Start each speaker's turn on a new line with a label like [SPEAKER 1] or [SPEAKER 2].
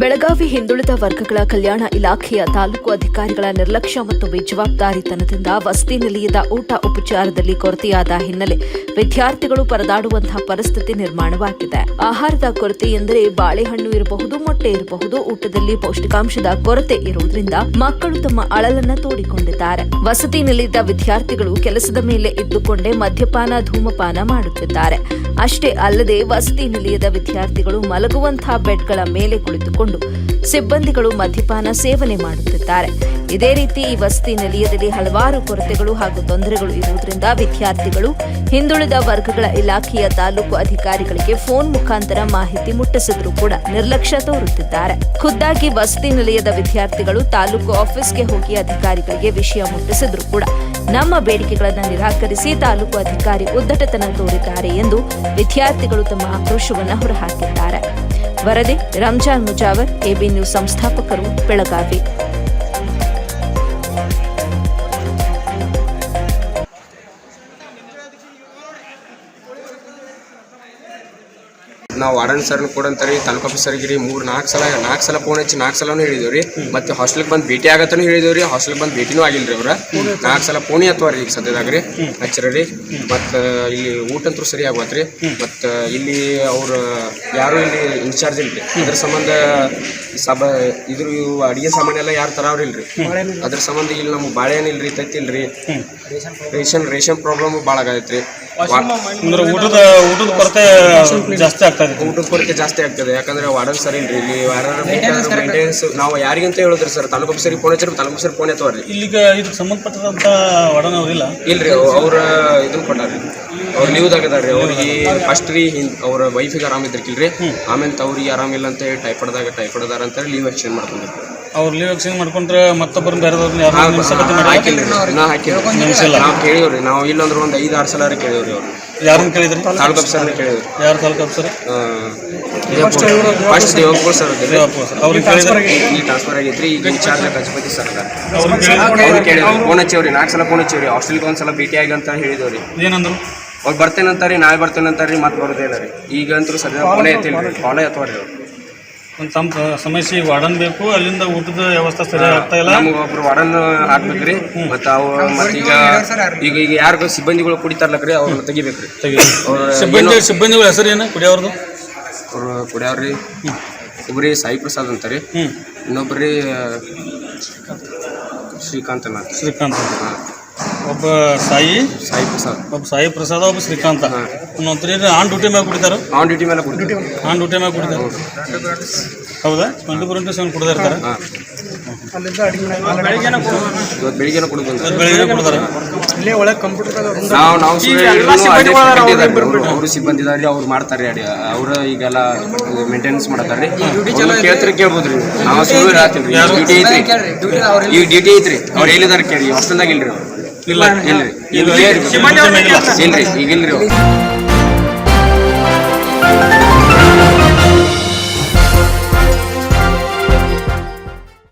[SPEAKER 1] ಬೆಳಗಾವಿ ಹಿಂದುಳಿದ ವರ್ಗಗಳ ಕಲ್ಯಾಣ ಇಲಾಖೆಯ ತಾಲೂಕು ಅಧಿಕಾರಿಗಳ ನಿರ್ಲಕ್ಷ್ಯ ಮತ್ತು ಬೇಜವಾಬ್ದಾರಿತನದಿಂದ ವಸತಿ ನಿಲಯದ ಊಟ ಉಪಚಾರದಲ್ಲಿ ಕೊರತೆಯಾದ ಹಿನ್ನೆಲೆ ವಿದ್ಯಾರ್ಥಿಗಳು ಪರದಾಡುವಂತಹ ಪರಿಸ್ಥಿತಿ ನಿರ್ಮಾಣವಾಗಿದೆ. ಆಹಾರದ ಕೊರತೆ ಎಂದರೆ ಬಾಳೆಹಣ್ಣು ಇರಬಹುದು, ಮೊಟ್ಟೆ ಇರಬಹುದು, ಊಟದಲ್ಲಿ ಪೌಷ್ಟಿಕಾಂಶದ ಕೊರತೆ ಇರುವುದರಿಂದ ಮಕ್ಕಳು ತಮ್ಮ ಅಳಲನ್ನ ತೋಡಿಕೊಂಡಿದ್ದಾರೆ. ವಸತಿ ನಿಲಯದ ವಿದ್ಯಾರ್ಥಿಗಳು ಕೆಲಸದ ಮೇಲೆ ಇದ್ದುಕೊಂಡೇ ಮದ್ಯಪಾನ, ಧೂಮಪಾನ ಮಾಡುತ್ತಿದ್ದಾರೆ. ಅಷ್ಟೇ ಅಲ್ಲದೆ ವಸತಿ ನಿಲಯದ ವಿದ್ಯಾರ್ಥಿಗಳು ಮಲಗುವಂತಹ ಬೆಡ್ಗಳ ಮೇಲೆ ಕುಳಿತುಕೊಂಡು ಸಿಬ್ಬಂದಿಗಳು ಮದ್ಯಪಾನ ಸೇವನೆ ಮಾಡುತ್ತಿದ್ದಾರೆ. ಇದೇ ರೀತಿ ಈ ವಸತಿ ನಿಲಯದಲ್ಲಿ ಹಲವಾರು ಕೊರತೆಗಳು ಹಾಗೂ ತೊಂದರೆಗಳು ಇರುವುದರಿಂದ ವಿದ್ಯಾರ್ಥಿಗಳು ಹಿಂದುಳಿದ ವರ್ಗಗಳ ಇಲಾಖೆಯ ತಾಲೂಕು ಅಧಿಕಾರಿಗಳಿಗೆ ಫೋನ್ ಮುಖಾಂತರ ಮಾಹಿತಿ ಮುಟ್ಟಿಸಿದ್ರು ಕೂಡ ನಿರ್ಲಕ್ಷ್ಯ ತೋರುತ್ತಿದ್ದಾರೆ. ಖುದ್ದಾಗಿ ವಸತಿ ನಿಲಯದ ವಿದ್ಯಾರ್ಥಿಗಳು ತಾಲೂಕು ಆಫೀಸ್ಗೆ ಹೋಗಿ ಅಧಿಕಾರಿಗಳಿಗೆ ವಿಷಯ ಮುಟ್ಟಿಸಿದ್ರು ಕೂಡ ನಮ್ಮ ಬೇಡಿಕೆಗಳನ್ನು ನಿರಾಕರಿಸಿ ತಾಲೂಕು ಅಧಿಕಾರಿ ಉದ್ದಟತನ ತೋರಿದ್ದಾರೆ ಎಂದು ವಿದ್ಯಾರ್ಥಿಗಳು ತಮ್ಮ ಆಕ್ರೋಶವನ್ನು ಹೊರಹಾಕಿದ್ದಾರೆ. ವರದಿ, ರಂಜಾನ್ ಮುಜಾವರ್ ಎಬಿ ನ್ಯೂಸ್ ಸಂಸ್ಥಾಪಕರು, ಬೆಳಗಾವಿ.
[SPEAKER 2] ನಾವು ವಾರ್ಡನ್ ಸರ್ನ ಕೂಡ ಅಂತಾರೆ, ತಾಲೂಕು ಆಫೀಸರ್ಗೆ ರೀ ಮೂರು, ನಾಲ್ಕು ಸಲ ನಾಲ್ಕು ಸಲ ಫೋನ್ ಹಚ್ಚಿ ನಾಲ್ಕು ಸಲನೂ ಹೇಳಿದೇವೆ ರೀ. ಮತ್ತು ಹಾಸ್ಟೆಲ್ಗೆ ಬಂದು ಭೇಟಿ ಆಗತ್ತನೂ ಹೇಳಿದೇವೆ ರೀ. ಹಾಸ್ಟೆಲ್ಗೆ ಬಂದು ಭೇಟಿನೂ ಆಗಿಲ್ಲ ಅವ್ರ. ನಾಲ್ಕು ಸಲ ಫೋನೇ ಹತ್ತುವ ರೀ ಈಗ ಸದ್ಯದಾಗ ರೀ. ಹಚ್ಚಿರ ಇಲ್ಲಿ ಊಟ ಅಂತೂ ಸರಿ ಆಗತ್ತೆ ರೀ. ಮತ್ತು ಇಲ್ಲಿ ಅವ್ರ, ಯಾರು ಇಲ್ಲಿ ಇನ್ಚಾರ್ಜ್ ಇಲ್ಲ ಅದ್ರ ಸಂಬಂಧ ಸಬ ಇದ್ರ ಅಡಿಗೆ ಸಾಮಾನೆಲ್ಲ ಯಾರು ತರಾವ್ರಿಲ್ಲ ರೀ ಅದ್ರ ಸಂಬಂಧ ಇಲ್ಲಿ ನಮ್ಗೆ ಬಾಳೆಹಣ್ಣು ಇಲ್ರಿ ತತ್ತಿಲ್ರಿ ರೇಷನ್ ರೇಷನ್ ಪ್ರಾಬ್ಲಮ್ ಭಾಳ
[SPEAKER 3] ಅಂದ್ರೆ ಊಟದ ಊಟದ ಕೊರತೆ ಜಾಸ್ತಿ ಆಗ್ತದೆ ಇದೆ.
[SPEAKER 2] ಊಟದ ಕೊರತೆ ಜಾಸ್ತಿ ಆಗ್ತದೆ. ಯಾಕಂದ್ರೆ ವಾರ್ಡನ್ ಸರ್ ಇಲ್ರಿ. ಇಲ್ಲಿ ಮೇಂಟೆನೆನ್ಸ್ ನಾವು ಯಾರಿಗಂತ ಹೇಳಿದ್ರಿ ಸರ್. ತಾಲೂಕು ಆಫೀಸರಿಗೆ ಫೋನ್ ಹಚ್ಚಿರಿ ತಾಲೂಕು ಆಫೀಸರ್ ಫೋನ್ ಎತ್ತವ್ರಿ
[SPEAKER 3] ಇಲ್ಲಿಗ ಇದಕ್ಕೆ ಸಂಬಂಧಪಟ್ಟಂತ ವಾರ್ಡನ್ ಅವ್ರಿಲ್ಲ
[SPEAKER 2] ಇಲ್ರಿ ಅವ್ರ ಇದನ್ನ ಕೊಟ್ಟಾರ್ರಿ ಅವ್ರು ಲೀವ್ದಾಗ ದಾಗದಾರ್ರಿ. ಅವ್ರಿಗೆ ಫಸ್ಟ್ ರೀ ಹಿಂದ್ ಅವ್ರ ವೈಫಿಗೆ ಆರಾಮ ಇದ್ರಿಕಿಲ್ರಿ ಆಮೇಲೆ ಅವ್ರಿಗೆ ಆರಾಮಿಲ್ಲ ಅಂತ ಹೇಳಿ ಟೈಫಾಯ್ಡ್ದಾಗ ಟೈಪ್ ಅದಾರ ಅಂತ ಲೀವ್ ಎಕ್ಸ್ಚೇಂಜ್ ಮಾಡ್ಕೊಂಡ್ರಿ
[SPEAKER 3] ಅವ್ರು ಲೀವ್ ಎಕ್ಸ್ಚೇಂಜ್ ಮಾಡ್ಕೊಂಡ್ರೆ ಮತ್ತೊಬ್ಬರು ಬೇರೆ ಯಾರು ನಿಲ್ಸಕತ್ತಿ ಮಾಡಿ
[SPEAKER 2] ಹಾಕಿಲ್ರಿ ನಾ ನಾವು ಕೇಳಿವ್ರಿ. ನಾವು ಇಲ್ಲಂದ್ರೆ ಒಂದು ಐದು ಆರು ಸಲ ಕೇಳಿವ್ರಿ ಅವ್ರು.
[SPEAKER 3] ಯಾರನ್ನ ಕೇಳಿದ್ರಿ?
[SPEAKER 2] ತಾಲೂಕು ಆಫೀಸರ್ನ ಕೇಳಿದ್ರು
[SPEAKER 3] ಯಾರು ತಾಲೂಕು ಅಫ್ಸರ್
[SPEAKER 2] ಫಸ್ಟ್ ದೇವಪುರ ಸರ್ ಅದಿರಿ.
[SPEAKER 3] ಅವ್ರಿಗೆ ಕೇಳಿದ್ರೆ
[SPEAKER 2] ಈಗ ಟ್ರಾನ್ಸ್ಫರ್ ಆಗೈತ್ರಿ. ಈಗ ಇನ್ಚಾರ್ಜ್ ಗಜಪತಿ ಸರ್ ಅವ್ರು ಕೇಳಿದ್ರು ಫೋನ್ ಹಚ್ಚೇವ್ರಿ. ನಾಲ್ಕು ಸಲ ಫೋನ್ ಹಚ್ಚೇವ್ರಿ. ಹಾಸ್ಟೆಲ್ಗೆ ಒಂದು ಸಲ ಭೇಟಿ ಆಗಿ ಅಂತ ಹೇಳಿದವ್ರಿ.
[SPEAKER 3] ಏನಂದ್ರು?
[SPEAKER 2] ಅವ್ರು ಅಂತಾರೆ ನಾಳೆ ಬರ್ತೇನಂತಾರಿ ಮತ್ತೆ ಬರೋದೇ ಇಲ್ಲ ರೀ. ಈಗಂತೂ ಸದ್ಯ ಫೋನೇ ಎತ್ತಿಲ್ಲ ರೀ ಫಾಲೋ ಎತ್ತವ್ರಿ ಅವ್ರು.
[SPEAKER 3] ತಮ್ಮ ಸಮಸ್ಯೆ ವಾರ್ಡನ್ ಬೇಕು ಅಲ್ಲಿಂದ ಊಟದ ವ್ಯವಸ್ಥೆ ಸರಿ ಆಗ್ತಾ ಇಲ್ಲ.
[SPEAKER 2] ನಮ್ಗೆ ಒಬ್ರು ವಾರ್ಡನ್ ಹಾಕ್ಬೇಕ್ರಿ ಮತ್ತು ಅವು ಮತ್ತೀಗ ಈಗ ಈಗ ಈಗ ಯಾರು ಸಿಬ್ಬಂದಿಗಳು ಕುಡಿತಾರ್ಲಕ್ರಿ ಅವ್ರನ್ನ ತೆಗಿಬೇಕ್ರಿ.
[SPEAKER 3] ತೆಗಿ
[SPEAKER 2] ಅವ್ರ
[SPEAKER 3] ಸಿಬ್ಬಂದಿ ಸಿಬ್ಬಂದಿಗಳ ಹೆಸರು ಏನು? ಕುಡಿಯೋರ್ದು
[SPEAKER 2] ಅವ್ರು ಕುಡಿಯವ್ರಿ ಒಬ್ರಿ ಸಾಯಿ ಪ್ರಸಾದ್ ಅಂತಾರಿ.
[SPEAKER 3] ಹ್ಞೂ
[SPEAKER 2] ಇನ್ನೊಬ್ರಿ ಶ್ರೀಕಾಂತ್. ಅನ್ನ
[SPEAKER 3] ಶ್ರೀಕಾಂತ್. ಒಬ್ಬ ಸಾಯಿ.
[SPEAKER 2] ಸಾಯಿ ಪ್ರಸಾದ್.
[SPEAKER 3] ಒಬ್ಬ ಸಾಯಿ ಪ್ರಸಾದ ಒಬ್ಬ ಶ್ರೀಕಾಂತ. ಆನ್ ಡ್ಯೂಟಿ ಮ್ಯಾಗ ಕುಡಿತಾರ?
[SPEAKER 2] ಆನ್ ಡ್ಯೂಟಿ ಮೇಲೆ ಕುಡಿತೀವಿ
[SPEAKER 3] ಆನ್ ಡ್ಯೂಟಿ ಮ್ಯಾಗ ಕುಡಿತಾರ? ಹೌದಾ? ಟ್ವೆಂಟಿ ಫೋರ್ ಇಂಟು ಸೆವೆನ್ ಇರ್ತಾರೆ
[SPEAKER 2] ಇವತ್ತು ಬೆಳಿಗ್ಗೆನ ಕುಡಿದು
[SPEAKER 3] ಬೆಳಿಗ್ಗೆ ಕುಡ್ತಾರೆ?
[SPEAKER 2] ನಾವು ನಾವು ಅವರು ಸಿಬ್ಬಂದಿ ಇದಾರೆ ಅವ್ರು ಮಾಡ್ತಾರೆ ಅಡಿ ಅವರು ಈಗೆಲ್ಲ ಮೇಂಟೆನೆನ್ಸ್ ಮಾಡ್ತಾರೆ ಅವ್ರು ಕೇಳ್ತಾರೆ ಕೇಳ್ಬೋದ್ರಿ ನಾವು. ಸುಳ್ಳು ಹೇಳ್ತೀನಿ ಡ್ಯೂಟಿ ಐತ್ರಿ. ಈಗ ಡ್ಯೂಟಿ ಐತ್ರಿ. ಅವ್ರು ಎಲ್ಲಿದಾರೆ ಕೇಳಿ ಹಾಸ್ಟೆಲ್ದಾಗ ಇಲ್ರಿ ಅವ್ರು.
[SPEAKER 3] ಇಲ್ಲ
[SPEAKER 2] ಇಲ್ರಿ
[SPEAKER 3] ಇದು
[SPEAKER 2] ಇಲ್ರಿ. ಇಲ್ರಿ ಈಗ ಇಲ್ರಿ.